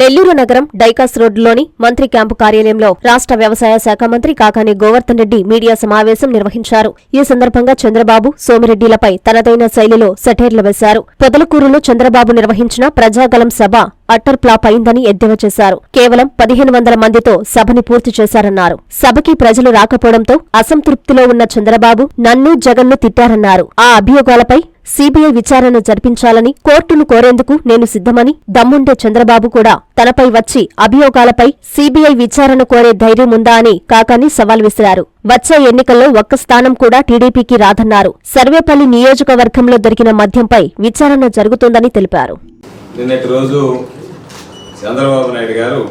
నెల్లూరు నగరం డైకాస్ రోడ్డులోని మంత్రి క్యాంపు కార్యాలయంలో రాష్ట్ర వ్యవసాయ శాఖ మంత్రి కాకాని గోవర్ధన్ రెడ్డి మీడియా సమావేశం నిర్వహించారు. ఈ సందర్భంగా చంద్రబాబు సోమిరెడ్డిలపై తనదైన శైలిలో సెటైర్లు వేశారు. పొదలకూరులో చంద్రబాబు నిర్వహించిన ప్రజాగలం సభ అట్టర్ ప్లాప్ అయిందని ఎద్దేవా చేశారు. కేవలం పదిహేను వందల మందితో సభని పూర్తి చేశారన్నారు. సభకి ప్రజలు రాకపోవడంతో అసంతృప్తిలో ఉన్న చంద్రబాబు నన్ను జగన్ను తిట్టారన్నారు. ఆ అభియోగాలపై సీబీఐ విచారణ జరిపించాలని కోర్టును కోరేందుకు నేను సిద్ధమని దమ్ముండే చంద్రబాబు కూడా తనపై వచ్చి అభియోగాలపై సీబీఐ విచారణ కోరే ధైర్యం ఉందా అని కాకాని సవాల్ విసిరారు. వచ్చే ఎన్నికల్లో ఒక్క స్థానం కూడా టీడీపీకి రాదన్నారు. సర్వేపల్లి నియోజకవర్గంలో దొరికిన మద్యంపై విచారణ జరుగుతుందని తెలిపారు. నిన్నటి రోజు చంద్రబాబు నాయుడు గారు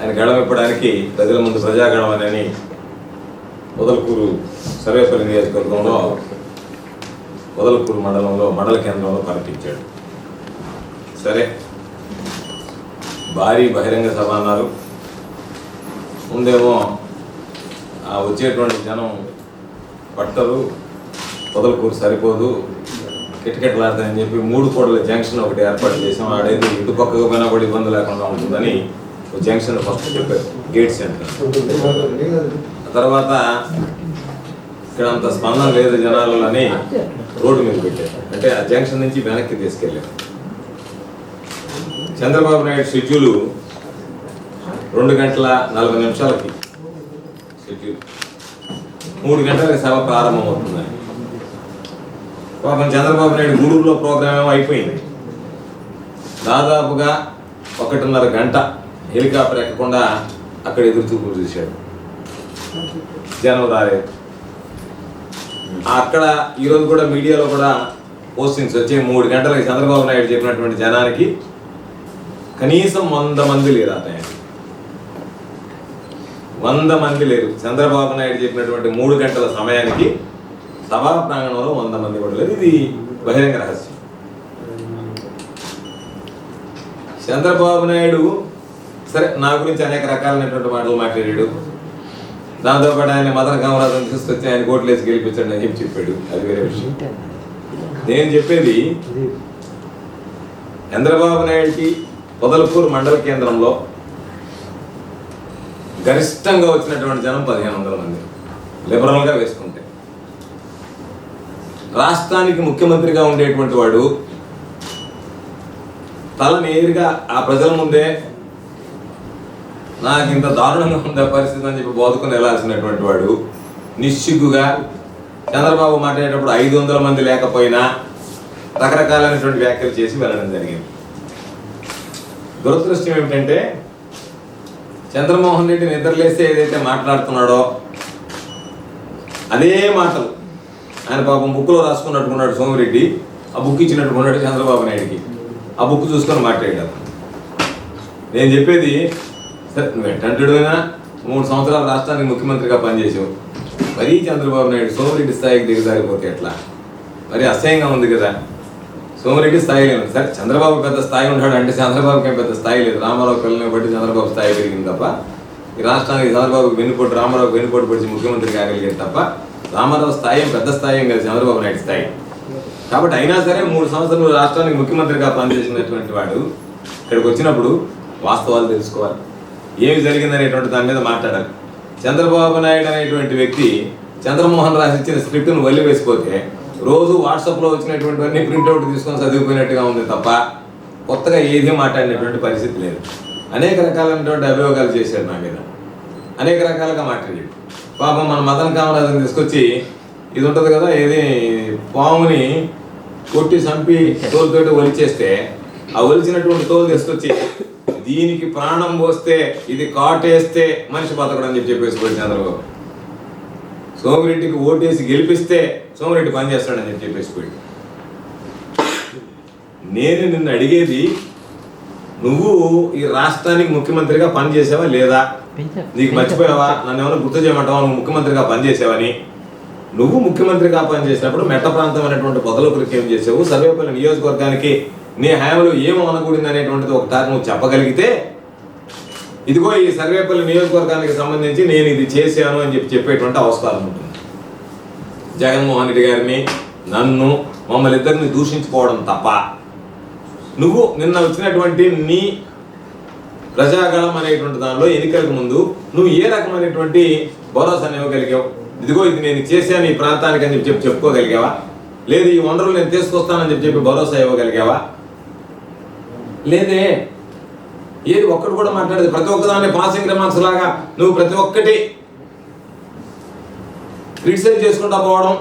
ఆయన గడమిప్పడానికి ప్రజల ముందు ప్రజాగణం మొదలకూరు సర్వేపల్లి నియోజకవర్గంలో మొదలకూరు మండలంలో మండల కేంద్రంలో పర్యటించాడు సరే. భారీ బహిరంగ సభ అన్నారు. ముందేమో ఆ వచ్చేటువంటి జనం పట్టరు పొదలకూరు సరిపోదు కిటకిటలాడతాయని చెప్పి మూడు కోడల జంక్షన్ ఒకటి ఏర్పాటు చేసాం ఆడైతే ఇటు పక్కకు పోయినా కూడా ఇబ్బంది లేకుండా ఉంటుందని ఒక జంక్షన్ ఫస్ట్ చెప్పారు. Gate centre. తర్వాత ఇక్కడ అంత స్పందన లేదు జనాలని. రోడ్డు మీద పెట్టారు. అంటే ఆ జంక్షన్ నుంచి వెనక్కి తీసుకెళ్ళారు. చంద్రబాబు నాయుడు షెడ్యూలు రెండు గంటల నలభై నిమిషాలకి షెడ్యూల్. మూడు గంటలకి సభ ప్రారంభమవుతుందని పాపం చంద్రబాబు నాయుడు గూడూరులో ప్రోగ్రామ్ ఏమో అయిపోయింది. దాదాపుగా ఒకటిన్నర గంట హెలికాప్టర్ ఎక్కకుండా అక్కడ ఎదురు చూపులు చూశాడు. జనం రాలేదు. అక్కడ ఈరోజు కూడా మీడియాలో కూడా పోస్టింగ్స్ వచ్చి మూడు గంటలకి చంద్రబాబు నాయుడు చెప్పినటువంటి జనానికి కనీసం వంద మంది లేరు అతని వంద మంది లేరు. చంద్రబాబు నాయుడు చెప్పినటువంటి మూడు గంటల సమయానికి సభా ప్రాంగణంలో వంద మంది కూడా లేదు ఇది బహిరంగ రహస్యం. చంద్రబాబు నాయుడు సరే నా గురించి అనేక రకాలైనటువంటి మాటలు మాట్లాడాడు. దాంతోపాటు ఆయన మదన కామరాజుని తీసుకొచ్చి ఆయన కోట్లేసి గెలిపించండి అని చెప్పి చెప్పాడు. అది వేరే విషయం. నేను చెప్పేది చంద్రబాబు నాయుడికి పొదలకూరు మండల కేంద్రంలో గరిష్టంగా వచ్చినటువంటి జనం పదిహేను వందల మంది. లిబరల్గా వేసుకుంటే. రాష్ట్రానికి ముఖ్యమంత్రిగా ఉండేటువంటి వాడు తల నేరుగా ఆ ప్రజల ముందే నాకు ఇంత దారుణంగా ఉందా పరిస్థితి అని చెప్పి బోధకుని వెళ్ళాల్సినటువంటి వాడు నిశ్చిగ్గుగా చంద్రబాబు మాట్లాడేటప్పుడు ఐదు వందల మంది లేకపోయినా రకరకాలైనటువంటి వ్యాఖ్యలు చేసి వెళ్ళడం జరిగింది. దురదృష్టం ఏమిటంటే చంద్రమోహన్ రెడ్డి నిద్రలేస్తే ఏదైతే మాట్లాడుతున్నాడో అదే మాటలు ఆయన పాపం బుక్లో రాసుకున్నట్టుకున్నాడు సోమిరెడ్డి ఆ బుక్ ఇచ్చినట్టుకున్నాడు చంద్రబాబు నాయుడికి. ఆ బుక్ చూసుకొని మాట్లాడారు. నేను చెప్పేది సరే నువ్వు ఎట్టంటుడుగా మూడు సంవత్సరాలు రాష్ట్రానికి ముఖ్యమంత్రిగా పనిచేసావు. మరీ చంద్రబాబు నాయుడు సోమిరెడ్డి స్థాయికి దిగజారిపోతే ఎట్లా? మరి అసహ్యంగా ఉంది కదా. సోమిరెడ్డి స్థాయి లేదు సరే చంద్రబాబు పెద్ద స్థాయి ఉంటాడు అంటే చంద్రబాబుకి పెద్ద స్థాయి లేదు. రామారావు పిల్లల్ని బట్టి చంద్రబాబు స్థాయి పెరిగింది తప్ప ఈ రాష్ట్రానికి చంద్రబాబు వెన్నుపోటు రామారావు వెన్నుపోటు పడిచి ముఖ్యమంత్రి కాగలిగాడు తప్ప రామారావు స్థాయి పెద్ద స్థాయి కదా చంద్రబాబు నాయుడు స్థాయి. కాబట్టి అయినా సరే మూడు సంవత్సరాలు రాష్ట్రానికి ముఖ్యమంత్రిగా పనిచేసినటువంటి వాడు ఇక్కడికి వచ్చినప్పుడు వాస్తవాలు తెలుసుకోవాలి. ఏమి జరిగిందనేటువంటి దాని మీద మాట్లాడాలి. చంద్రబాబు నాయుడు అనేటువంటి వ్యక్తి చంద్రమోహన్ రాసి ఇచ్చిన స్క్రిప్ట్ను వల్లి వేసిపోతే రోజు వాట్సాప్లో వచ్చినటువంటివన్నీ ప్రింట్అవుట్ తీసుకొని చదివిపోయినట్టుగా ఉంది తప్ప కొత్తగా ఏది మాట్లాడినటువంటి పరిస్థితి లేదు. అనేక రకాలైనటువంటి అభియోగాలు చేశాడు నా మీద. అనేక రకాలుగా మాట్లాడాడు. పాపం మన మదన్ కామరాజుని తీసుకొచ్చి ఇది ఉంటుంది కదా ఏది పాముని కొట్టి చంపి తోలుతోటి ఒలిచేస్తే ఆ ఒలిచినటువంటి తోలు తీసుకొచ్చి దీనికి ప్రాణం పోస్తే ఇది కాటేస్తే మనిషి బతకడం అని చెప్పి చెప్పేసి పోయి చంద్రబాబు. సోమిరెడ్డికి ఓటేసి గెలిపిస్తే సోమిరెడ్డి పని చేస్తాడని చెప్పి చెప్పేసి పోయి. నేను నిన్ను అడిగేది నువ్వు ఈ రాష్ట్రానికి ముఖ్యమంత్రిగా పని చేసావా లేదా? నీకు మర్చిపోయావా? నన్ను ఏమైనా గుర్తు చేయమంటావా? నువ్వు ముఖ్యమంత్రిగా పనిచేసావని నువ్వు ముఖ్యమంత్రిగా పనిచేసినప్పుడు మెట్ట ప్రాంతం అనేటువంటి పొదలకులకి ఏం చేసావు? సర్వేపల్లి నియోజకవర్గానికి నీ హయాంలో ఏమో అనకూడింది అనేటువంటిది ఒకసారి నువ్వు చెప్పగలిగితే ఇదిగో ఈ సర్వేపల్లి నియోజకవర్గానికి సంబంధించి నేను ఇది చేశాను అని చెప్పి చెప్పేటువంటి అవసరం ఉంటుంది. జగన్మోహన్ రెడ్డి గారిని నన్ను మమ్మల్ని ఇద్దరిని దూషించుకోవడం తప్ప. నువ్వు నిన్న వచ్చినటువంటి నీ ప్రజాగళం అనేటువంటి దానిలో ఎన్నికలకు ముందు నువ్వు ఏ రకమైనటువంటి భరోసాను ఇవ్వగలిగావు? ఇదిగో ఇది నేను చేశాను ఈ ప్రాంతానికి అని చెప్పి చెప్పుకోగలిగావా? లేదు ఈ వనరులు నేను తీసుకొస్తానని చెప్పి చెప్పి భరోసా ఇవ్వగలిగావా? లేదే. ఏది ఒక్కడు కూడా మాట్లాడేది. ప్రతి ఒక్కదాన్ని పాసింగ్ రిమార్క్స్ లాగా నువ్వు ప్రతి ఒక్కటి క్రిటిసైజ్ చేసుకుంటా పోవడం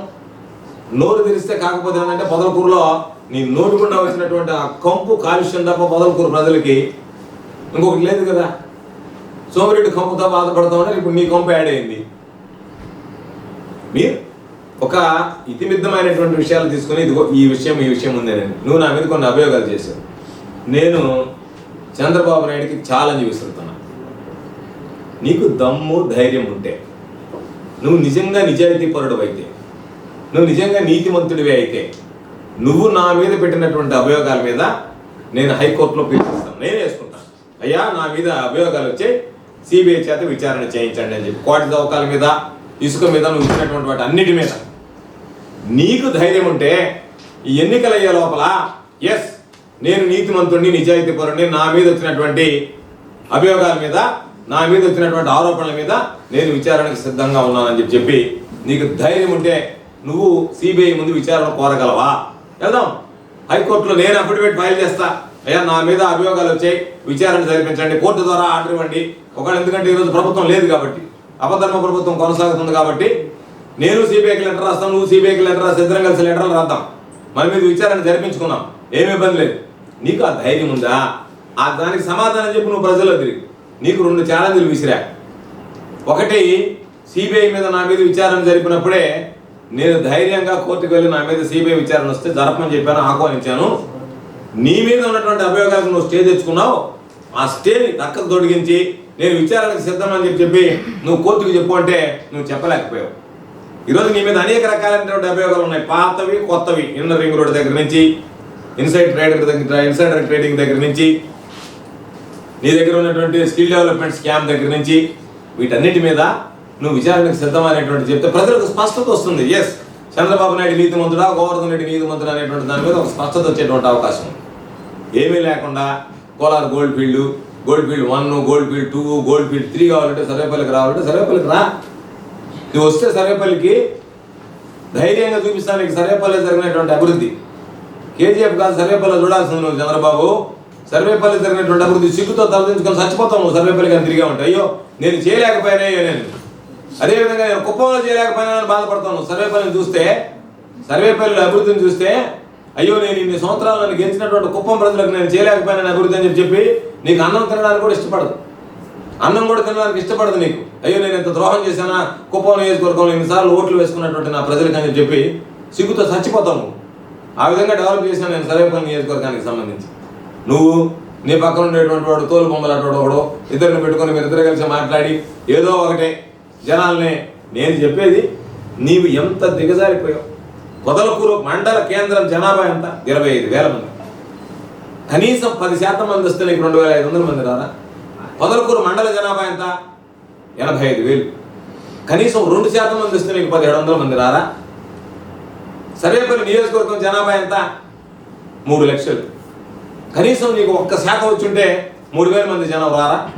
నోరు తెరిస్తే కాకపోతే ఏంటంటే పొదలకూరులో నీ నోటి గుండా వచ్చినటువంటి ఆ కంపు కాలుష్యం తప్ప పొదలకూరు ప్రజలకి ఇంకొకటి లేదు కదా. సోమిరెడ్డి కంపుతో బాధపడతా ఉన్నారు ఇప్పుడు నీ కంపు యాడ్ అయింది. మీరు ఒక ఇతిమిద్దమైనటువంటి విషయాలు తీసుకొని ఇదిగో ఈ విషయం ఈ విషయం ఉందేనండి నువ్వు నా మీద కొన్ని అభియోగాలు చేశావు. నేను చంద్రబాబు నాయుడికి ఛాలెంజ్ విసురుతున్నా. నీకు దమ్ము ధైర్యం ఉంటే నువ్వు నిజంగా నిజాయితీ పరుడు అయితే నువ్వు నిజంగా నీతిమంతుడివి అయితే నువ్వు నా మీద పెట్టినటువంటి అభియోగాల మీద నేను హైకోర్టులో పిలిపిస్తాను నేను వేసుకుంటాను అయ్యా నా మీద అభియోగాలు వచ్చి సిబిఐ చేత విచారణ చేయించండి అని చెప్పి కోటి దవకాల మీద ఇసుక మీద నువ్వు ఇచ్చినటువంటి వాటి అన్నిటి మీద. నీకు ధైర్యం ఉంటే ఈ ఎన్నికలు అయ్యే లోపల ఎస్ నేను నీతిమంతుడిని నిజాయితీపరుడిని నా మీద వచ్చినటువంటి అభియోగాల మీద నా మీద వచ్చినటువంటి ఆరోపణల మీద నేను విచారణకు సిద్ధంగా ఉన్నానని చెప్పి చెప్పి నీకు ధైర్యం ఉంటే నువ్వు సిబిఐ ముందు విచారణ కోరగలవా? వెళ్దాం. హైకోర్టులో నేను అఫిడవిట్ ఫైల్ చేస్తా. అయ్యా నా మీద అభియోగాలు వచ్చాయి. విచారణ జరిపించండి. కోర్టు ద్వారా ఆర్డర్ ఇవ్వండి. ఒకవేళ ఎందుకంటే ఈరోజు ప్రభుత్వం లేదు కాబట్టి అపధర్మ ప్రభుత్వం కొనసాగుతుంది కాబట్టి నేను సిబిఐకి లెటర్ రాస్తాను నువ్వు సిబిఐకి లెటర్ రాసి ఇద్దరం కలిసి లెటర్లు రాద్దాం. మన మీద విచారణ జరిపించుకున్నాం. ఏమి ఇబ్బంది లేదు. నీకు ఆ ధైర్యం ఉందా? ఆ దానికి సమాధానం చెప్పు నువ్వు ప్రజల్లో తిరిగి. నీకు రెండు ఛాలెంజ్లు విసిరా. ఒకటి సిబిఐ మీద నా మీద విచారణ జరిపినప్పుడే నేను ధైర్యంగా కోర్టుకు వెళ్ళి నా మీద సిబిఐ విచారణ వస్తే జరపమని చెప్పాను ఆహ్వానించాను. నీ మీద ఉన్నటువంటి అభియోగాలకు నువ్వు స్టే తెచ్చుకున్నావు. ఆ స్టేని పక్కకు తొడిగించి నేను విచారణకు సిద్ధమని చెప్పి చెప్పి నువ్వు కోర్టుకు చెప్పు అంటే నువ్వు చెప్పలేకపోయావు. ఈరోజు నీ మీద అనేక రకాలైనటువంటి అభియోగాలు ఉన్నాయి. పాతవి కొత్తవి. ఇన్నర్ రింగ్ రోడ్ దగ్గర నుంచి ఇన్సైడ్ ట్రేడర్ దగ్గర ఇన్సైడర్ ట్రేడింగ్ దగ్గర నుంచి నీ దగ్గర ఉన్నటువంటి స్కిల్ డెవలప్మెంట్ స్కామ్ దగ్గర నుంచి వీటన్నిటి మీద నువ్వు విచారణకు సిద్ధమైనటువంటి చెప్తే ప్రజలకు స్పష్టత వస్తుంది. ఎస్ చంద్రబాబు నాయుడు నీతిమంతుడా గోవర్ధన్ రెడ్డి నీతిమంతుడా అనేటువంటి దాని మీద ఒక స్పష్టత వచ్చేటువంటి అవకాశం ఉంది. ఏమీ లేకుండా Kolar gold field gold field one gold field two gold field three కావాలంటే సర్వేపల్లికి రావాలంటే సర్వేపల్లికి రా. నువ్వు వస్తే సర్వేపల్లికి ధైర్యంగా చూపిస్తానికి సర్వేపల్లి జరిగినటువంటి అభివృద్ధి. కేజీఎఫ్ కాదు సర్వేపల్లి చూడాల్సింది నువ్వు చంద్రబాబు. సర్వేపల్లి జరిగినటువంటి అభివృద్ధి సిగ్గుతో తలదించుకొని చచ్చిపోతాం నువ్వు సర్వేపల్లి కానీ తిరిగా ఉంటాయి అయ్యో నేను చేయలేకపోయానే నేను. అదేవిధంగా నేను కుప్పంలో చేయలేకపోయినానని బాధపడతాను. సర్వేపల్లిని చూస్తే సర్వేపల్లి అభివృద్ధిని చూస్తే అయ్యో నేను ఇన్ని సంవత్సరాలు నన్ను గెలిచినటువంటి కుప్పం ప్రజలకు నేను చేయలేకపోయినా అభివృద్ధి అని చెప్పి చెప్పి నీకు అన్నం తినడానికి కూడా ఇష్టపడదు. అన్నం కూడా తినడానికి ఇష్టపడదు నీకు. అయ్యో నేను ఇంత ద్రోహం చేశానా? కుప్పం నియోజకవర్గంలో ఇన్నిసార్లు ఓట్లు వేసుకున్నటువంటి నా ప్రజలకు అని చెప్పి సిగ్గుతో చచ్చిపోతాము నువ్వు. ఆ విధంగా డెవలప్ చేశాను నేను సర్వేపల్లి నియోజకవర్గానికి సంబంధించి. నువ్వు నీ పక్కన ఉండేటువంటి వాడు తోలు బొమ్మలాంటి ఒకడు ఇద్దరిని పెట్టుకొని మీరు ఇద్దరు కలిసి మాట్లాడి ఏదో ఒకటే జనాల్ని నేను చెప్పేది నీవు ఎంత దిగజారిపోయావు? పొదలకూరు మండల కేంద్రం జనాభా ఎంత? ఇరవై ఐదు వేల మంది. కనీసం పది శాతం మంది వస్తే నీకు రెండు వేల ఐదు వందల మంది రారా? పొదలకూరు మండల జనాభా ఎంత? ఎనభై ఐదు వేలు. కనీసం రెండు శాతం మంది వస్తే నీకు పదిహేడు వందల మంది రారా? సర్వేపల్లి నియోజకవర్గం జనాభా ఎంత? మూడు లక్షలు. కనీసం నీకు ఒక్క శాతం వచ్చుంటే మూడు వేల మంది జనం రారా?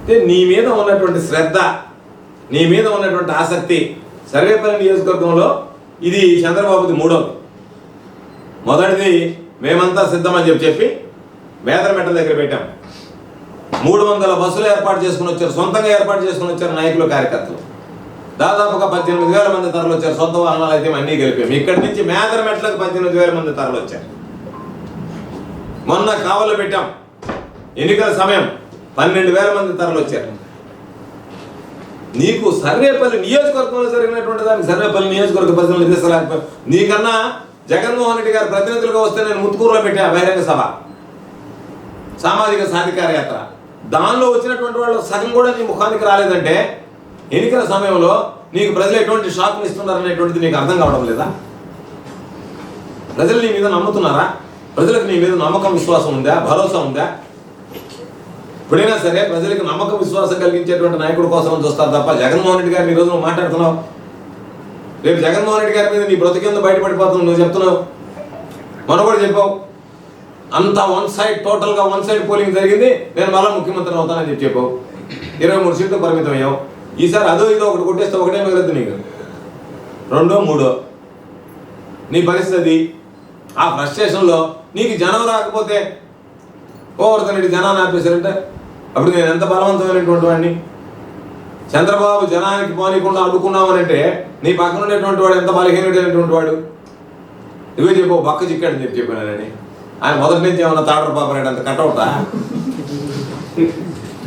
అంటే నీ మీద ఉన్నటువంటి శ్రద్ధ నీ మీద ఉన్నటువంటి ఆసక్తి సర్వేపల్లి నియోజకవర్గంలో ఇది చంద్రబాబుది మూడోది మొదటిది మేమంతా సిద్ధమని చెప్పి చెప్పి మేదరమెట్ల దగ్గర పెట్టాం. మూడు వందల బస్సులు ఏర్పాటు చేసుకుని వచ్చారు సొంతంగా ఏర్పాటు చేసుకుని వచ్చారు నాయకులు కార్యకర్తలు. దాదాపుగా పద్దెనిమిది వేల మంది తరలి వచ్చారు. సొంత వాహనాలు అయితే అన్నీ కలిపాం ఇక్కడి నుంచి మేదరమెట్లకు పద్దెనిమిది వేల మంది తరలి వచ్చారు. మొన్న కావలు పెట్టాం. ఎన్నికల సమయం పన్నెండు వేల మంది తరలి వచ్చారు. నీకు సర్వేపల్లి నియోజకవర్గంలో జరిగినటువంటి దానికి సర్వేపల్లి నియోజకవర్గ ప్రజలు తీసుకోలేకపోయి నీకన్నా జగన్మోహన్ రెడ్డి గారు ప్రతినిధులుగా వస్తే నేను ముత్తుకూరులో పెట్టా బహిరంగ సభ. సామాజిక సాధికార యాత్ర దానిలో వచ్చినటువంటి వాళ్ళు సగం కూడా నీ ముఖానికి రాలేదంటే ఎన్నికల సమయంలో నీకు ప్రజలు ఎటువంటి షాక్ని ఇస్తున్నారు అనేటువంటిది నీకు అర్థం కావడం లేదా? ప్రజలు నీ మీద నమ్ముతున్నారా? ప్రజలకు నీ మీద నమ్మకం విశ్వాసం ఉందా? భరోసా ఉందా? ఎప్పుడైనా సరే ప్రజలకు నమ్మకం విశ్వాసం కలిగించేటువంటి నాయకుడి కోసం చూస్తారు తప్ప జగన్మోహన్ రెడ్డి గారిని ఈ రోజు నువ్వు మాట్లాడుతున్నావు. రేపు జగన్మోహన్ రెడ్డి గారి మీద నీ బ్రతికేందు బయటపడిపోతుంది నువ్వు చెప్తున్నావు? మొన్న కూడా చెప్పావు. అంతా వన్ సైడ్ టోటల్గా వన్ సైడ్ పోలింగ్ జరిగింది. నేను మళ్ళీ ముఖ్యమంత్రి అవుతానని చెప్పి చెప్పావు. ఇరవై మూడు సీట్లు పరిమితం అయ్యావు ఈసారి అదో ఇదో ఒకటి కొట్టేస్తే ఒకటే మిగలద్దు నీకు. రెండో మూడో. నీ పరిస్థితి ఆ ఫ్రస్ట్రేషన్లో నీకు జనం రాకపోతే ఓవర్తన్ జనాన్ని ఆపేశారంటే అప్పుడు నేను ఎంత బలవంతమైనటువంటి వాడిని? చంద్రబాబు జనానికి పోనీకుండా అడ్డుకున్నామనంటే నీ పక్కన ఉండేటువంటి వాడు ఎంత బలహీనుడైనటువంటి వాడు? నువ్వే చెప్పు బక్క చిక్కాడని చెప్పి చెప్పానని ఆయన మొదటి నుంచి ఏమన్నా తాడర పాపరాడు అంత కటౌటా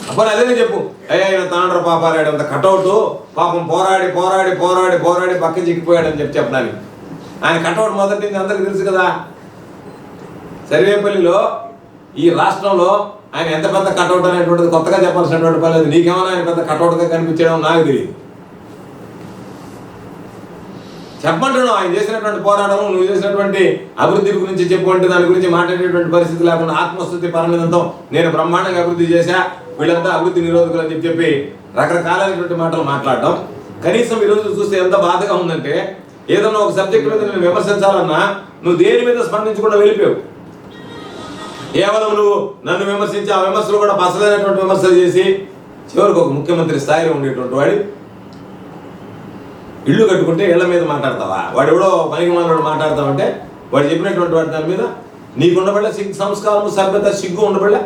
అప్పుడు అదేనే చెప్పు? అయ్యా ఆయన తాండ్ర పాపారాడు అంత కటౌట్. పాపం పోరాడి పోరాడి పోరాడి పోరాడి పక్క చిక్కిపోయాడని చెప్పి చెప్పడానికి. ఆయన కటౌట్ మొదటి నుంచి అందరికి తెలుసు కదా. సర్వేపల్లిలో ఈ రాష్ట్రంలో ఆయన ఎంత పెద్ద కటౌట్ అనేటువంటిది కొత్తగా చెప్పాల్సినటువంటి పని లేదు. నీకేమైనా ఆయన పెద్ద కటౌట్గా కనిపించడం నాకు తెలియదు. చెప్పంటున్నావు ఆయన చేసినటువంటి పోరాటం నువ్వు చేసినటువంటి అభివృద్ధి గురించి చెప్పుకుంటే దాని గురించి మాట్లాడేటువంటి పరిస్థితి లేకుండా ఆత్మస్థుతి పరమిదంతో నేను బ్రహ్మాండంగా అభివృద్ధి చేశా. వీళ్ళంతా అభివృద్ధి నిరోధకులు అని చెప్పి రకరకాలైనటువంటి మాటలు మాట్లాడటం కనీసం ఈరోజు చూస్తే ఎంత బాధగా ఉందంటే ఏదన్నా ఒక సబ్జెక్ట్ మీద నేను విమర్శించాలన్నా నువ్వు దేని మీద స్పందించకుండా వెళ్ళిపోయావు. కేవలం నువ్వు నన్ను విమర్శించి ఆ విమర్శలు కూడా పసలైనటువంటి విమర్శలు చేసి చివరికి ఒక ముఖ్యమంత్రి స్థాయిలో ఉండేటువంటి వాడి. ఇల్లు కట్టుకుంటే ఇళ్ళ మీద మాట్లాడతావా? వాడు ఎవడో పనికి మానవాడు మాట్లాడతావంటే వాడు చెప్పినటువంటి వాడి దాని మీద నీకు ఉండబడలే సిగ్గు సంస్కారం సభ్యత సిగ్గు ఉండబడలే.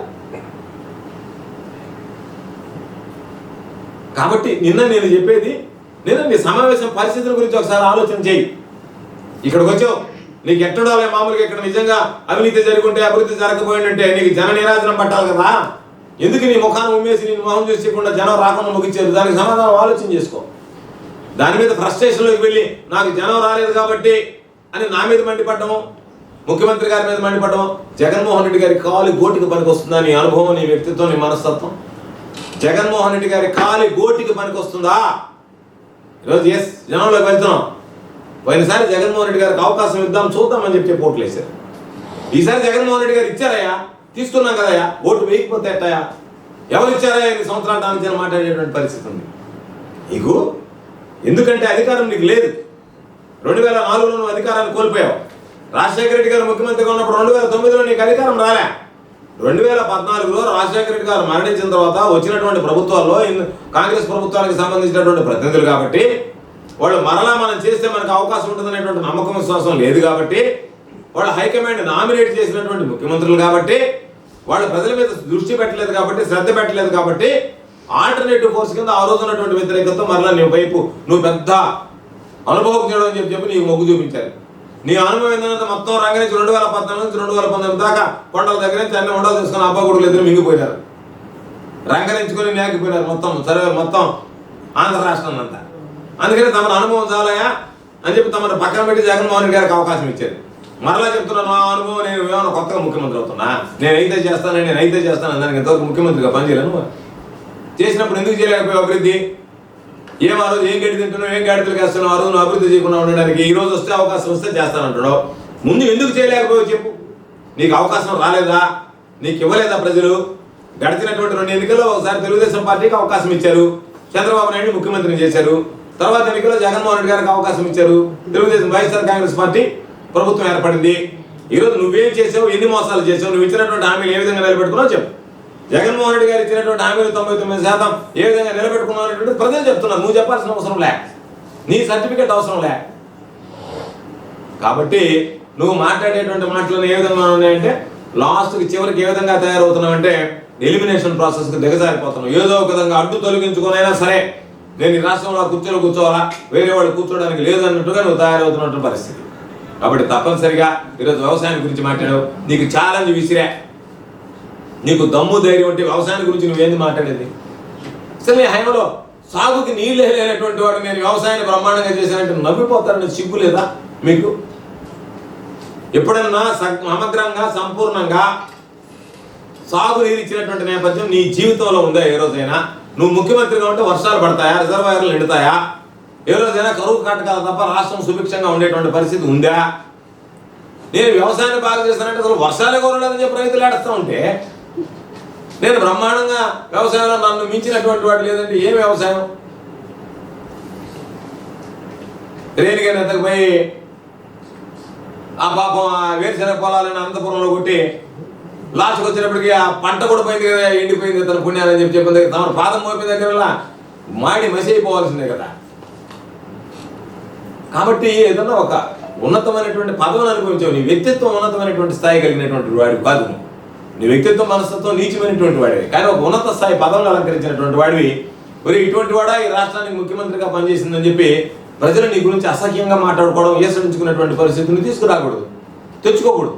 కాబట్టి నిన్న నేను చెప్పేది నిన్న నీ సమావేశం పరిస్థితుల గురించి ఒకసారి ఆలోచన చేయి. ఇక్కడికి వచ్చావు. నీకు ఎట్టడాలే మామూలుగా ఇక్కడ నిజంగా అవినీతి జరుగుంటే అభివృద్ధి జరగకపోయిందంటే నీకు జన నిరాజనం పట్టాలి కదా? ఎందుకు నీ ముఖాన్ని ఉమ్మేసి నీ మొహం చూసకుండా జనం రాకుండా ముగించారు దానికి సమాధానం ఆలోచన చేసుకో. దాని మీద ఫ్రస్ట్రేషన్లోకి వెళ్ళి నాకు జనం రాలేదు కాబట్టి అని నా మీద మండిపడ్డము ముఖ్యమంత్రి గారి మీద మండిపడ్డము జగన్మోహన్ రెడ్డి గారి కాలి గోటికి పనికి వస్తుందా నీ అనుభవం నీ వ్యక్తిత్వం నీ మనస్తత్వం? జగన్మోహన్ రెడ్డి గారి కాలి గోటికి పనికి వస్తుందా ఈరోజు ఎస్ జనంలోకి వెళ్తున్నాం. పోయినసారి జగన్మోహన్ రెడ్డి గారికి అవకాశం ఇద్దాం చూద్దామని చెప్పి చెప్పి ఓట్లు వేశారు. ఈసారి జగన్మోహన్ రెడ్డి గారు ఇచ్చారయ్యా? తీసుకున్నాం కదయ్యా? ఓటు వేయకపోతే ఎట్టయా ఎవరు ఇచ్చారయ్యా ఎన్ని సంవత్సరాల దాని మాట్లాడేటువంటి పరిస్థితి ఉంది? నీకు? ఎందుకంటే అధికారం నీకు లేదు. రెండు వేల నాలుగులో నువ్వు అధికారాన్ని కోల్పోయావు. రాజశేఖర రెడ్డి గారు ముఖ్యమంత్రిగా ఉన్నప్పుడు రెండు వేల తొమ్మిదిలో నీకు అధికారం రాలే. రెండు వేల పద్నాలుగులో రాజశేఖర రెడ్డి గారు మరణించిన తర్వాత వచ్చినటువంటి ప్రభుత్వాల్లో ఇన్- కాంగ్రెస్ ప్రభుత్వానికి సంబంధించినటువంటి ప్రతినిధులు కాబట్టి వాళ్ళు మరలా మనం చేస్తే మనకు అవకాశం ఉంటుందనేటువంటి నమ్మకం విశ్వాసం లేదు కాబట్టి వాళ్ళు హైకమాండ్ నామినేట్ చేసినటువంటి ముఖ్యమంత్రులు కాబట్టి వాళ్ళు ప్రజల మీద దృష్టి పెట్టలేదు కాబట్టి శ్రద్ధ పెట్టలేదు కాబట్టి ఆల్టర్నేటివ్ ఫోర్స్ కింద ఆ రోజు ఉన్నటువంటి వ్యతిరేకత మరలా నీ వైపు నువ్వు పెద్ద అనుభవం చేయడం అని చెప్పి చెప్పి నీకు మొగ్గు చూపించారు. నీ అనుభవం ఏంటంటే మొత్తం రంగనే రెండు వేల పద్నాలుగు నుంచి రెండు వేల పంతొమ్మిది దాకా కొండల దగ్గర నుంచి అన్ని ఉండలు తీసుకుని అబ్బా కొడుకులు ఇద్దరు మింగిపోయారు రంగరించుకొని నేకిపోయినారు మొత్తం సరే మొత్తం ఆంధ్ర రాష్ట్రం అంతా. అందుకని తమ అనుభవం చాలయా అని చెప్పి తమను పక్కన పెట్టి జగన్మోహన్ రెడ్డి గారికి అవకాశం ఇచ్చారు. మరలా చెప్తున్నాను నా అనుభవం నేను ఏమైనా కొత్తగా ముఖ్యమంత్రి అవుతున్నా? నేను అయితే చేస్తాను నేను అయితే చేస్తాను దానికి ఎంతవరకు ముఖ్యమంత్రిగా పనిచేయలేను? చేసినప్పుడు ఎందుకు చేయలేకపోయావు అభివృద్ధి? ఏం ఆ రోజు ఏం గడి తింటున్నావు ఏం గాడితలు చేస్తున్నావు ఆ రోజు నువ్వు అభివృద్ధి చేయకుండా ఉండడానికి ఈ రోజు వస్తే అవకాశం వస్తే చేస్తానంటున్నావు. ముందు ఎందుకు చేయలేకపోయావు చెప్పు. నీకు అవకాశం రాలేదా? నీకు ఇవ్వలేదా ప్రజలు? గడిచినటువంటి రెండు ఎన్నికల్లో ఒకసారి తెలుగుదేశం పార్టీకి అవకాశం ఇచ్చారు. చంద్రబాబు నాయుడు ముఖ్యమంత్రిని చేశారు. తర్వాత ఎన్నికల్లో జగన్మోహన్ రెడ్డి గారికి అవకాశం ఇచ్చారు. తెలుగుదేశం వైఎస్ఆర్ కాంగ్రెస్ పార్టీ ప్రభుత్వం ఏర్పడింది. ఈరోజు నువ్వేం చేసావు ఎన్ని మోసాలు చేసావు నువ్వు ఇచ్చినటువంటి హామీలు ఏ విధంగా నిలబెట్టుకున్నావు? చెప్పు. జగన్మోహన్ రెడ్డి గారు ఇచ్చినటువంటి హామీలు తొంభై తొమ్మిది శాతం ఏ విధంగా నిలబెట్టుకున్నావు అనేటువంటి ప్రజలు చెప్తున్నారు. నువ్వు చెప్పాల్సిన అవసరం లే. నీ సర్టిఫికెట్ అవసరం లే. కాబట్టి నువ్వు మాట్లాడేటువంటి మాటలను ఏ విధంగా ఉన్నాయంటే లాస్ట్కి చివరికి ఏ విధంగా తయారవుతున్నావు అంటే ఎలిమినేషన్ ప్రాసెస్కి దిగజారిపోతున్నావు. ఏదో ఒక విధంగా అడ్డు తొలగించుకునైనా సరే నేను ఈ రాష్ట్రంలో కూర్చొని కూర్చోవాలా? వేరే వాళ్ళు కూర్చోడానికి లేదు అన్నట్టుగా నువ్వు తయారవుతున్నటువంటి పరిస్థితి. కాబట్టి తప్పనిసరిగా ఈరోజు వ్యవసాయం గురించి మాట్లాడావు. నీకు ఛాలెంజ్ విసిరే. నీకు దమ్ము ధైర్యం ఉంటే వ్యవసాయం గురించి నువ్వేంది మాట్లాడేది? అసలు నీ హైమలో సాగుకి నీళ్ళు లేనటువంటి వాడు నేను వ్యవసాయాన్ని బ్రహ్మాండంగా చేశానంటే నవ్విపోతారని సిగ్గు లేదా మీకు? ఎప్పుడన్నా సమగ్రంగా సంపూర్ణంగా సాగు నీరు ఇచ్చినటువంటి నేపథ్యం నీ జీవితంలో ఉందా ఏ రోజైనా? నువ్వు ముఖ్యమంత్రిగా ఉంటే వర్షాలు పడతాయా? రిజర్వాయర్లు నిండుతాయా? ఏ రోజైనా కరువు కాటకాలు తప్ప రాష్ట్రం సుభిక్షంగా ఉండేటువంటి పరిస్థితి ఉందా? నేను వ్యవసాయాన్ని బాగా చేస్తానంటే అసలు వర్షాలే కోరలేదని చెప్పి రైతులు ఆడుస్తూ ఉంటే నేను బ్రహ్మాండంగా వ్యవసాయంలో నన్ను మించినటువంటి వాడు లేదంటే ఏం వ్యవసాయం? రేణిగారి ఎత్తకు పోయి ఆ పాపం ఆ వేరుశనగ పొలాలని అనంతపురంలో కొట్టి లాస్ట్కి వచ్చినప్పటికి ఆ పంట కూడా పోయింది కదా ఎండిపోయింది తన పుణ్యాలని చెప్పి చెప్పిన దగ్గర తమ పాదం మోపిన దగ్గర మాడి మసి అయిపోవాల్సిందే కదా. కాబట్టి ఏదన్నా ఒక ఉన్నతమైనటువంటి పదవిని అనుభవించావు. నీ వ్యక్తిత్వం ఉన్నతమైనటువంటి స్థాయి కలిగినటువంటి వాడి కాదు నువ్వు. నీ వ్యక్తిత్వం మనస్తత్వం నీచమైనటువంటి వాడివి. కానీ ఒక ఉన్నత స్థాయి పదవులు అలంకరించినటువంటి వాడివి. మరి ఇటువంటి వాడా ఈ రాష్ట్రానికి ముఖ్యమంత్రిగా పనిచేసిందని చెప్పి ప్రజలు నీ గురించి అసహ్యంగా మాట్లాడుకోవడం ఏసడించుకున్నటువంటి పరిస్థితిని తీసుకురాకూడదు. తెచ్చుకోకూడదు.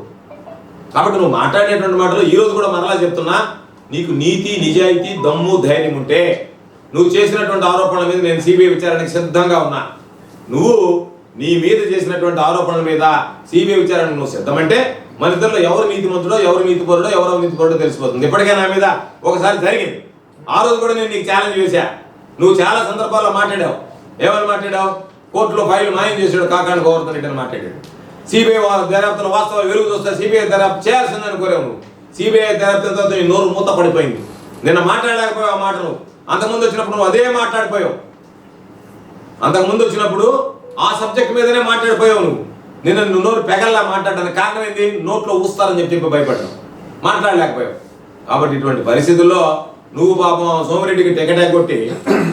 కాబట్టి నువ్వు మాట్లాడేటువంటి మాటలు ఈ రోజు కూడా మరలా చెప్తున్నా నీకు నీతి నిజాయితీ దమ్ము ధైర్యం ఉంటే నువ్వు చేసినటువంటి ఆరోపణల మీద నేను సిబిఐ విచారణకి సిద్ధంగా ఉన్నా. నువ్వు నీ మీద చేసినటువంటి ఆరోపణల మీద సిబిఐ విచారణకు నువ్వు సిద్ధమంటే మన ఇద్దరిలో ఎవరు నీతిమంతుడో ఎవరు నీతిపరుడో ఎవరు అవినీతిపరుడో తెలిసిపోతుంది. ఇప్పటికే నా మీద ఒకసారి జరిగింది. ఆ రోజు కూడా నేను నీకు ఛాలెంజ్ చేశా. నువ్వు చాలా సందర్భాల్లో మాట్లాడావు. ఏమని మాట్లాడావు? కోర్టులో ఫైల్ మాయం చేసాడు కాకాండ గోవర్ధన్ రెడ్డి అని మాట్లాడాడు. సిబిఐ దర్యాప్తుల వాస్తవాలు వెలుగు చూస్తే సిబిఐ దర్యాప్తు చేయాల్సిందని కోరావు నువ్వు. సిబిఐ దర్యాప్తు తర్వాత నీ నోరు మూత పడిపోయింది. నిన్న మాట్లాడలేకపోయావు ఆ మాటను అంతకుముందు వచ్చినప్పుడు నువ్వు అదే మాట్లాడిపోయావు. అంతకుముందు వచ్చినప్పుడు ఆ సబ్జెక్ట్ మీదనే మాట్లాడిపోయావు నువ్వు. నిన్న నువ్వు నోరు పెగల్లా మాట్లాడడానికి కారణం ఏంది? నోట్లో ఊస్తారని చెప్పి చెప్పి భయపడ్డావు. మాట్లాడలేకపోయావు. కాబట్టి ఇటువంటి పరిస్థితుల్లో నువ్వు పాపం సోమిరెడ్డికి టికెట్ కొట్టి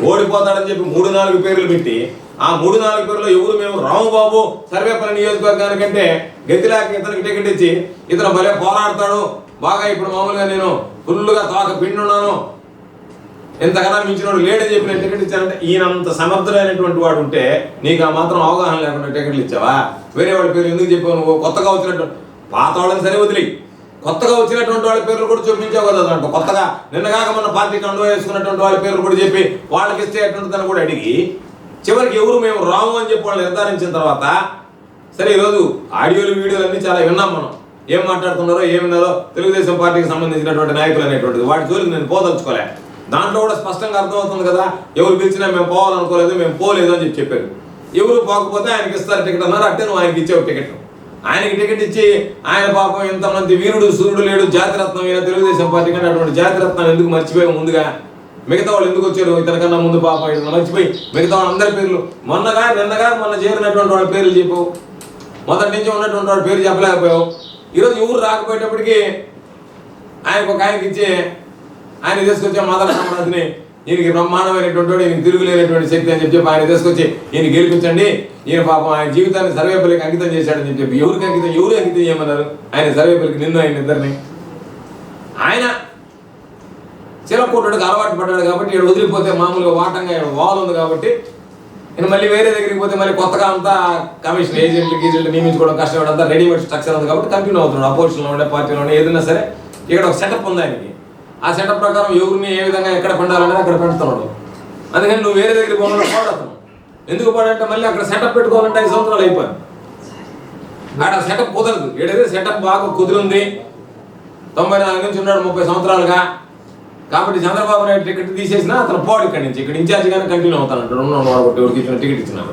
ఓడిపోతాడని చెప్పి మూడు నాలుగు పేర్లు పెట్టి ఆ మూడు నాలుగు పేర్లు ఎవరు మేము? రాముబాబు సర్వేపల్లి నియోజకవర్గానికంటే గతిలేక ఇతనికి టికెట్ ఇచ్చి ఇతను భలే పోరాడతాడు. బాగా ఇప్పుడు మామూలుగా నేను ఫుల్లుగా తోక పిండున్నాను ఎంతకన్నా మించినోడు లేడని చెప్పిన టికెట్ ఇచ్చారంటే ఈయనంత సమర్థుడైనటువంటి వాడు ఉంటే నీకు ఆ మాత్రం అవగాహన లేకుండా టికెట్లు ఇచ్చావా? వేరే వాళ్ళ పేరు ఎందుకు చెప్పావు నువ్వు? కొత్తగా వచ్చినట్టు పాత వాళ్ళని సరే వదిలి కొత్తగా వచ్చినటువంటి వాళ్ళ పేర్లు కూడా చూపించావు కదా అంట కొత్తగా నిన్నగాక మన పార్టీ అండవ వేసుకున్నటువంటి వాళ్ళ పేర్లు కూడా చెప్పి వాళ్ళకి ఇస్తే ఎటువంటిదని కూడా అడిగి చివరికి ఎవరు మేము రాము అని చెప్పి వాళ్ళు నిర్ధారించిన తర్వాత సరే ఈరోజు ఆడియోలు వీడియోలు అన్ని చాలా విన్నాం మనం. ఏం మాట్లాడుతున్నారో ఏమిన్నారో తెలుగుదేశం పార్టీకి సంబంధించినటువంటి నాయకులు అనేటువంటిది. వాటి జోలికి నేను పోదలుచుకోలే. దాంట్లో కూడా స్పష్టంగా అర్థమవుతుంది కదా ఎవరు పిలిచినా మేము పోవాలనుకోలేదు మేము పోలేదు అని చెప్పి చెప్పారు ఎవరు పోకపోతే ఆయనకి ఇస్తారు టికెట్ అన్నారు అంటే నువ్వు ఆయనకి ఇచ్చావు టికెట్. ఆయనకి టికెట్ ఇచ్చి ఆయన పాపం ఇంతమంది వీరుడు సూర్యుడు లేడు జాతిరత్నం అయినా తెలుగుదేశం పార్టీ కానీ అటువంటి జాతిరత్నం ఎందుకు మర్చిపోయాం ముందుగా? మిగతా వాళ్ళు ఎందుకు వచ్చారు? ఇతనికన్నా ముందు పాపం ఇతను మర్చిపోయి మిగతా వాళ్ళందరి పేర్లు. మొన్నగా నిన్నగా మొన్న చేరినటువంటి వాళ్ళ పేర్లు చెప్పు మొదటి నుంచి ఉన్నటువంటి వాళ్ళ పేరు చెప్పలేకపోయావు. ఈరోజు ఎవరు రాకపోయేటప్పటికీ ఆయనకు ఒక ఆయనకి ఇచ్చి ఆయన తీసుకొచ్చే మాదల సామ్రాజ్ని ఈయనకి బ్రహ్మాండమైనటువంటి ఈయన తిరుగులేనటువంటి శక్తి అని చెప్పి ఆయన తీసుకొచ్చి ఈయన గెలిపించండి. ఈయన పాపం ఆయన జీవితాన్ని సర్వేపల్లికి అంకితం చేశాడని చెప్పి ఎవరికి అంకితం ఎవరు అంకితం చేయమన్నారు? ఆయన సర్వేపల్లికి నిన్ను ఆయన ఇద్దరిని. ఆయన చిరకూటడికి అలవాటు పడ్డాడు కాబట్టి ఇక్కడ వదిలిపోతే మామూలుగా వాటంగా వాల్ ఉంది కాబట్టి నేను మళ్ళీ వేరే దగ్గరికి పోతే మళ్ళీ కొత్తగా అంతా కమిషన్ ఏజెంట్లు గీజెంట్లు నియమించుకోవడం కష్టపడంతా రెడీమేడ్ స్ట్రక్చర్ ఉంది కాబట్టి కంటిన్యూ అవుతున్నాడు. అపోజిషన్లో ఉండే పార్టీలో ఉండే ఏదైనా సరే ఇక్కడ ఒక సెటప్ ఉంది ఆయనకి. ఆ సెటప్ ప్రకారం ఎవరిని ఏ విధంగా ఎక్కడ పండాలనేది అక్కడ పెంచుతున్నాడు అందుకని నువ్వు వేరే దగ్గర పోవడం పోడతాను ఎందుకు పోడంటే మళ్ళీ అక్కడ సెటప్ పెట్టుకోవాలంటే ఐదు సంవత్సరాలు అయిపోయింది. ఆడ సెటప్ కుదరదు. ఏడైతే సెటప్ బాగా కుదిరింది తొంభై నాలుగు నుంచి ఉన్నాడు ముప్పై సంవత్సరాలుగా. కాబట్టి చంద్రబాబు నాయుడు టికెట్ తీసేసినా అతను పోడు ఇక్కడి నుంచి. ఇక్కడ ఇన్ఛార్జ్ కానీ కంటిన్యూ అవుతానంటాడు. ఉన్న వాడు ఒకటి ఎవరికి ఇచ్చిన టికెట్ ఇచ్చినాడు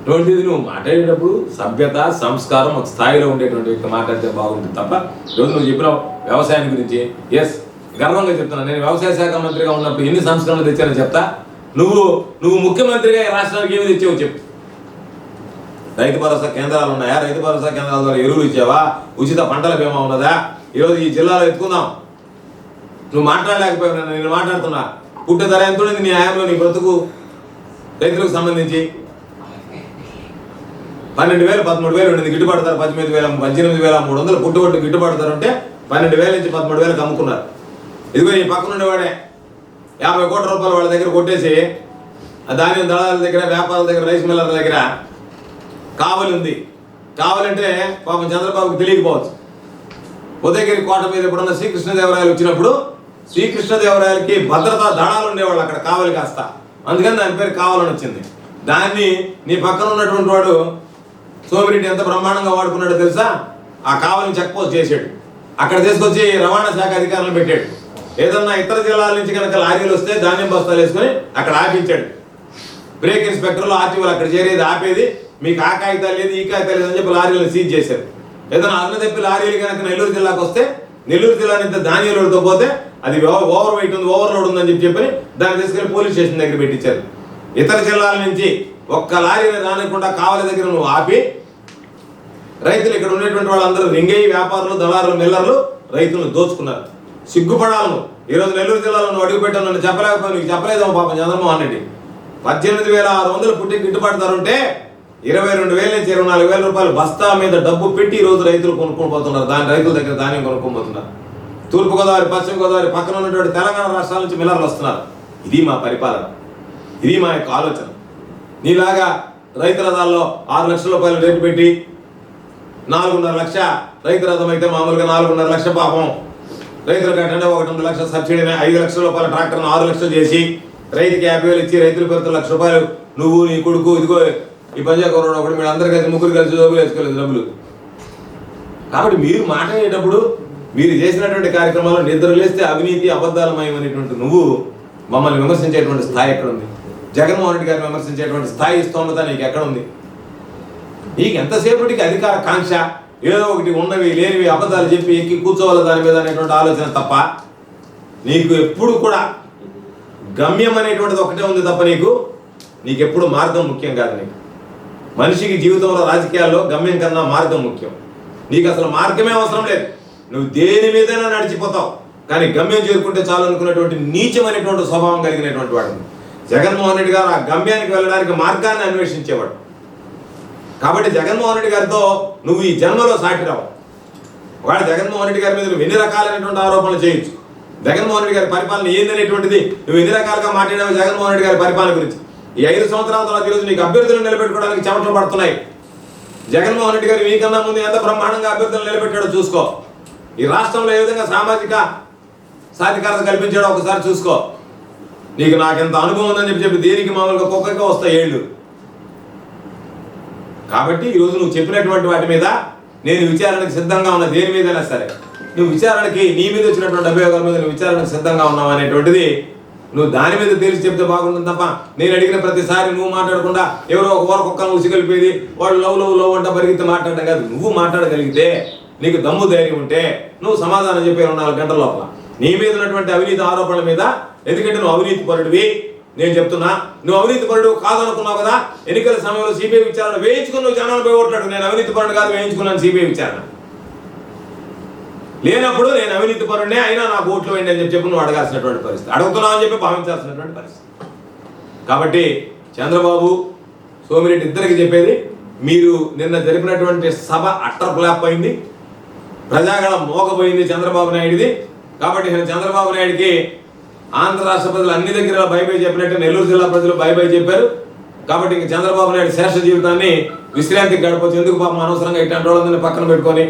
అటువంటిది నువ్వు మాట్లాడేటప్పుడు సభ్యత సంస్కారం ఒక స్థాయిలో ఉండేటువంటి వ్యక్తి మాట్లాడితే బాగుంటుంది తప్ప రోజు నువ్వు చెప్పినావు వ్యవసాయం గురించి ఎస్ గర్వంగా చెప్తున్నా. నేను వ్యవసాయ శాఖ మంత్రిగా ఉన్నప్పుడు ఎన్ని సంస్కరణలు తెచ్చానో చెప్తా. నువ్వు నువ్వు ముఖ్యమంత్రిగా రాష్ట్రానికి ఏమి తెచ్చావు చెప్పు. రైతు భరోసా కేంద్రాలు ఉన్నాయా? రైతు భరోసా కేంద్రాల ద్వారా ఎరువులు ఇచ్చావా? ఉచిత పంటల బీమా ఉన్నదా? ఈరోజు ఈ జిల్లాలో ఎత్తుకుందాం. నువ్వు మాట్లాడలేకపోయావు నేను మాట్లాడుతున్నా. పుట్టిన ధర ఎంత ఉండేది నీ ఆయంలో నీ బ్రతుకు? రైతులకు సంబంధించి పన్నెండు వేలు పదమూడు వేలు ఉండింది గిట్టుబాటు ధర పద్దెనిమిది వేల పద్దెనిమిది వేల మూడు వందలు పుట్టుబట్టు గిట్టుబాటు ధర ఉంటే పన్నెండు వేల నుంచి పదమూడు వేలకు అమ్ముకున్నారు ఇదిగో ఈ పక్కన ఉండేవాడే యాభై కోట్ల రూపాయలు వాళ్ళ దగ్గర కొట్టేసి ఆ ధాన్యం దళాల దగ్గర వ్యాపారాల దగ్గర రైస్ మిల్లర్ల దగ్గర కావలి ఉంది. కావాలంటే పాపం చంద్రబాబుకి తెలియకపోవచ్చు. ఉదయగిరి కోట మీద ఎప్పుడన్నా శ్రీకృష్ణదేవరాయలు వచ్చినప్పుడు శ్రీకృష్ణదేవరాయలకి భద్రతా దళాలు ఉండేవాళ్ళు అక్కడ కావలి కాస్త. అందుకని దాని పేరు కావాలని వచ్చింది. దాన్ని నీ పక్కన ఉన్నటువంటి వాడు సోమిరెడ్డి ఎంత బ్రహ్మాండంగా వాడుకున్నాడో తెలుసా? ఆ కావాలని చెక్ పోస్ట్ చేశాడు. అక్కడ తీసుకొచ్చి రవాణా శాఖ అధికారులను పెట్టాడు. ఏదన్నా ఇతర జిల్లాల నుంచి కనుక లారీలు వస్తే ధాన్యం బస్తాలు వేసుకొని అక్కడ ఆపించాడు. బ్రేక్ ఇన్స్పెక్టర్లు ఆర్టీఓలు అక్కడ చేరేది ఆపేది మీకు ఆ కాగితాలు లేదు ఈ కాగితాలు లేదని చెప్పి లారీలను సీజ్ చేశారు. ఏదైనా అన్న తెప్పి లారీలు కనుక నెల్లూరు జిల్లాకు వస్తే నెల్లూరు జిల్లా నుంచి ధాన్యాలతో పోతే అది ఓవర్ వెయిట్ ఉంది ఓవర్లోడ్ ఉందని చెప్పి చెప్పి దాన్ని తీసుకెళ్ళి పోలీస్ స్టేషన్ దగ్గర పెట్టించారు. ఇతర జిల్లాల నుంచి ఒక్క లారీని రానికుండా కావాలి దగ్గర నువ్వు ఆపి రైతులు ఇక్కడ ఉన్నటువంటి వాళ్ళందరూ రింగయ్య వ్యాపారులు దళారులు మిల్లర్లు రైతులను దోచుకున్నారు. సిగ్గుపడాలను. ఈరోజు నెల్లూరు జిల్లాలో నువ్వు అడుగుపెట్టాను నన్ను చెప్పలేకపోయి నీకు చెప్పలేదేమో పాపం చంద్రమోహన్ రెడ్డి. పద్దెనిమిది వేల ఆరు వందలు పుట్టి గిట్టుబాటు ధర ఉంటే ఇరవై రెండు వేల నుంచి ఇరవై నాలుగు వేల రూపాయలు బస్తా మీద డబ్బు పెట్టి ఈ రోజు రైతులు కొనుక్కొని పోతున్నారు. దాని రైతుల దగ్గర ధాన్యం కొనుక్కొని పోతున్నారు. తూర్పుగోదావరి పశ్చిమ గోదావరి పక్కన ఉన్నటువంటి తెలంగాణ రాష్ట్రాల నుంచి మిల్లర్లు వస్తున్నారు. ఇది మా పరిపాలన. ఇది మా యొక్క ఆలోచన. నీలాగా రైతుల దానిలో ఆరు లక్షల రూపాయలు రేటు పెట్టి నాలుగున్నర లక్ష రైతు రథం అయితే మామూలుగా నాలుగున్నర లక్ష పాపం. రైతులు కట్టండి ఒకటి రెండు లక్షల సబ్సిడీని ఐదు లక్షల రూపాయల ట్రాక్టర్ను ఆరు లక్షలు చేసి రైతుకి యాభై వేలు ఇచ్చి రైతుల పేరుతో లక్ష రూపాయలు నువ్వు నీ కొడుకు ఇదిగో ఈ పంచాయతీ ఒకటి మీరు అందరు కలిసి ముగ్గురు కలిసి డబ్బులు వేసుకోలేదు డబ్బులు. కాబట్టి మీరు మాట్లాడేటప్పుడు మీరు చేసినటువంటి కార్యక్రమాలు నిద్ర లేస్తే అవినీతి అబద్ధాలమయమైనటువంటి నువ్వు మమ్మల్ని విమర్శించేటువంటి స్థాయి ఎక్కడ ఉంది జగన్మోహన్ రెడ్డి గారిని విమర్శించేటువంటి స్థాయి స్తోమత నీకు ఎక్కడ ఉంది నీకు ఎంతసేపటికి అధికార కాంక్ష? ఏదో ఒకటి ఉన్నవి లేనివి అబద్ధాలు చెప్పి ఎక్కి కూర్చోవాలి దాని మీద అనేటువంటి ఆలోచన తప్ప నీకు ఎప్పుడు కూడా గమ్యం అనేటువంటిది ఒకటే ఉంది తప్ప నీకు నీకు ఎప్పుడు మార్గం ముఖ్యం కాదు నీకు. మనిషికి జీవితంలో రాజకీయాల్లో గమ్యం కన్నా మార్గం ముఖ్యం. నీకు అసలు మార్గమే అవసరం లేదు. నువ్వు దేని మీదైనా నడిచిపోతావు. కానీ గమ్యం చేరుకుంటే చాలు అనుకున్నటువంటి నీచమైనటువంటి స్వభావం కలిగినటువంటి వాడు. జగన్మోహన్ రెడ్డి గారు ఆ గమ్యానికి వెళ్ళడానికి మార్గాన్ని అన్వేషించేవాడు. కాబట్టి జగన్మోహన్ రెడ్డి గారితో నువ్వు ఈ జన్మలో సాటి రావు. వాడు జగన్మోహన్ రెడ్డి గారి మీద నువ్వు ఎన్ని రకాలైనటువంటి ఆరోపణలు చేయొచ్చు? జగన్మోహన్ రెడ్డి గారి పరిపాలన ఏందనేటువంటిది నువ్వు ఎన్ని రకాలుగా మాట్లాడావు జగన్మోహన్ రెడ్డి గారి పరిపాలన గురించి? ఈ ఐదు సంవత్సరాల తర్వాత ఈరోజు నీకు అభ్యర్థులను నిలబెట్టుకోవడానికి చెమటలు పడుతున్నాయి. జగన్మోహన్ రెడ్డి గారు మీకన్నా ముందు ఎంత బ్రహ్మాండంగా అభ్యర్థులను నిలబెట్టాడో చూసుకో. ఈ రాష్ట్రంలో ఏ విధంగా సామాజిక సాధికారత కల్పించాడో ఒకసారి చూసుకో. నీకు నాకెంత అనుభవం ఉందని చెప్పి చెప్పి దేనికి మామూలుగా కుక్కకే వస్తాయి ఏళ్ళు? కాబట్టి ఈరోజు నువ్వు చెప్పినటువంటి వాటి మీద నేను విచారణకు సిద్ధంగా ఉన్న దేని మీదైనా సరే నువ్వు విచారణకి నీ మీద వచ్చినటువంటి అభియోగాల మీద నువ్వు విచారణకు సిద్ధంగా ఉన్నావు అనేటువంటిది నువ్వు దాని మీద తెలిసి చెప్తే బాగుంటుంది తప్ప నేను అడిగిన ప్రతిసారి నువ్వు మాట్లాడకుండా ఎవరో ఒక వరకు ఒక్కను ఉసిగలిపేది వాడు లవ్ లవ్ లవ్ అంట పరిగెత్తి మాట్లాడడం కాదు. నువ్వు మాట్లాడగలిగితే నీకు దమ్ము ధైర్యం ఉంటే నువ్వు సమాధానం చెప్పే నాలుగు గంటల లోపల. నీ మీద ఉన్నటువంటి అవినీతి ఆరోపణల మీద ఎందుకంటే నువ్వు అవినీతి పరుడివి నేను చెప్తున్నా నువ్వు అవినీతి పరుడు కాదనుకున్నావు కదా? ఎన్నికల సమయంలో సిబిఐ విచారణ వేయించుకుని నువ్వు జనాలు పోయి నేను అవినీతి పరుడు కాదు వేయించుకున్నాను సిబిఐ విచారణ. లేనప్పుడు నేను అవినీతి పరుడే అయినా నాకు ఓట్లు వేయండి అని చెప్పి నువ్వు అడగాల్సినటువంటి పరిస్థితి. అడుగుతున్నావు అని చెప్పి భావించాల్సినటువంటి పరిస్థితి. కాబట్టి చంద్రబాబు సోమిరెడ్డి ఇద్దరికి చెప్పేది మీరు నిన్న జరిపినటువంటి సభ అట్టర్ ఫ్లాప్ అయింది ప్రజాగళం మోకపోయింది చంద్రబాబు నాయుడిది. కాబట్టి చంద్రబాబు నాయుడికి ఆంధ్ర రాష్ట్ర ప్రజలు అన్ని దగ్గర బై బై చెప్పినట్టు నెల్లూరు జిల్లా ప్రజలు బై బై చెప్పారు. కాబట్టి ఇంక చంద్రబాబు నాయుడు శేష జీవితాన్ని విశ్రాంతికి గడపచ్చు ఎందుకు పాపం అనవసరంగా ఇట్లాంటి వాళ్ళందరినీ పక్కన పెట్టుకొని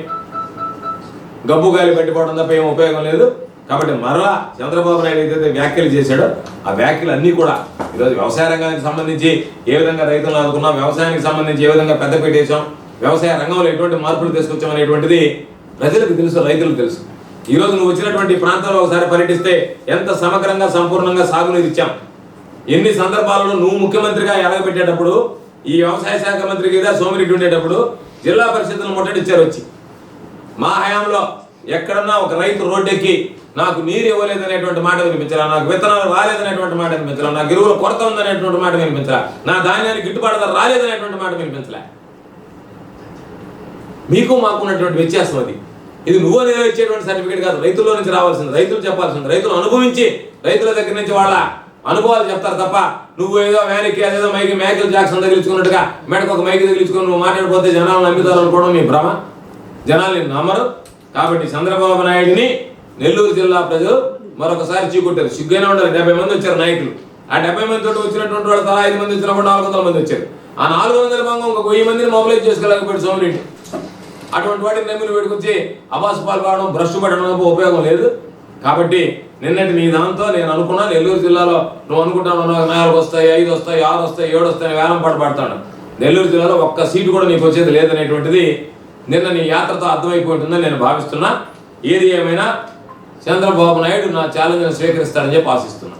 గబ్బు గాలి పట్టిపోవడం తప్ప ఏం ఉపయోగం లేదు. కాబట్టి మరలా చంద్రబాబు నాయుడు ఏదైతే వ్యాఖ్యలు చేశాడో ఆ వ్యాఖ్యలు అన్నీ కూడా ఈరోజు వ్యవసాయ రంగానికి సంబంధించి ఏ విధంగా రైతులను ఆదుకున్నాం వ్యవసాయానికి సంబంధించి ఏ విధంగా పెద్ద పెట్టేశాం వ్యవసాయ రంగంలో ఎటువంటి మార్పులు తీసుకొచ్చాం అనేటువంటిది ప్రజలకు తెలుసు రైతులకు తెలుసు. ఈరోజు నువ్వు వచ్చినటువంటి ప్రాంతంలో ఒకసారి పర్యటిస్తే ఎంత సమగ్రంగా సంపూర్ణంగా సాగునీరు ఇచ్చాం. ఎన్ని సందర్భాలలో నువ్వు ముఖ్యమంత్రిగా ఎలగబెట్టేటప్పుడు ఈ వ్యవసాయ శాఖ మంత్రి కదా సోమిరెడ్డి ఉండేటప్పుడు జిల్లా పరిషత్తులు ముట్టడిచ్చారు వచ్చి. మా హయాంలో ఎక్కడన్నా ఒక రైతు రోడ్డెక్కి నాకు నీరు ఇవ్వలేదనేటువంటి మాట వినిపించరా నాకు విత్తనాలు రాలేదనేటువంటి మాట వినిపించరా నాకు ఎరువుల కొరత ఉందనేటువంటి మాట వినిపించరా నా ధాన్యానికి గిట్టుబాటు రాలేదనేటువంటి మాట వినిపించలే. మీకు మాకు ఉన్నటువంటి వ్యత్యాసం అది. ఇది నువ్వు అనేది ఇచ్చేటువంటి సర్టిఫికేట్ కాదు. రైతుల్లో నుంచి రావాల్సింది. రైతులు చెప్పాల్సింది. రైతులు అనుభవించి రైతుల దగ్గర నుంచి వాళ్ళ అనుభవాలు చెప్తారు తప్ప నువ్వు ఏదో మేనకి ఏదో మైకి మైకిల్ జాక్సన్ తగిలించుకున్నట్టుగా మేడకు ఒక మైకి తగిలించుకొని నువ్వు మాట్లాడిపోతే జనాలు నమ్ముతారు అనుకోవడం మీ భ్రమ. జనాలు నమ్మరు. కాబట్టి చంద్రబాబు నాయుడిని నెల్లూరు జిల్లా ప్రజలు మరొకసారి చీకొట్టారు. సిగ్గైనా ఉండాలి. డెబ్బై మంది వచ్చారు నాయకులు. ఆ డెబ్బై మంది తోటి వచ్చినటువంటి వాళ్ళు తలా ఐదు మంది వచ్చినప్పుడు నాలుగు వందల మంది వచ్చారు. ఆ నాలుగు వందల మంది ఒక వెయ్యి మందిని మొబైలైజ్ చేసుకోలేకపోయాడు సోమిరెడ్డి. అటువంటి వాటిని నమ్మిని వేడుకొచ్చి అబాస్ పాల్పడడం బ్రష్ పడడం ఉపయోగం లేదు. కాబట్టి నిన్నటి నీ దాంతో నేను అనుకున్నా నెల్లూరు జిల్లాలో నువ్వు అనుకుంటాను నాలుగు వస్తాయి ఐదు వస్తాయి ఆరు వస్తాయి ఏడు వస్తాయి వేలం పాటు పడతాను. నెల్లూరు జిల్లాలో ఒక్క సీటు కూడా నీకు వచ్చేది లేదనేటువంటిది నిన్న నీ యాత్రతో అర్థమైపోయి ఉంటుందని నేను భావిస్తున్నా. ఏది ఏమైనా చంద్రబాబు నాయుడు నా ఛాలెంజ్ని స్వీకరిస్తారని చెప్పి ఆశిస్తున్నాను